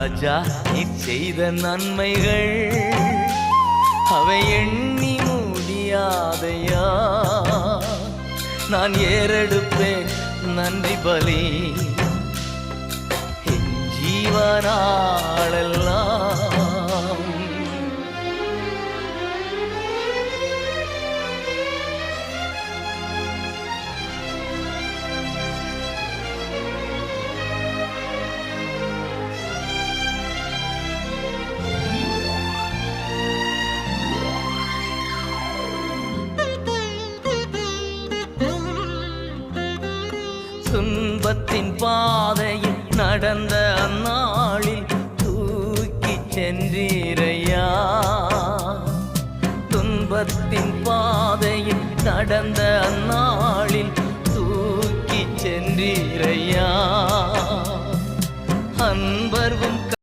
ராஜா நீ செய்த நன்மைகள் அவை எண்ணி முடியாதையா? நான் ஏறெடுப்பேன் நன்றி பலி. என் ஜீவனா துன்பத்தின் பாதையில் நடந்த அந்நாளில் தூக்கி சென்றீரையா? துன்பத்தின் பாதையில் நடந்த அந்நாளில் தூக்கி சென்றீரையா? அன்பர்வும்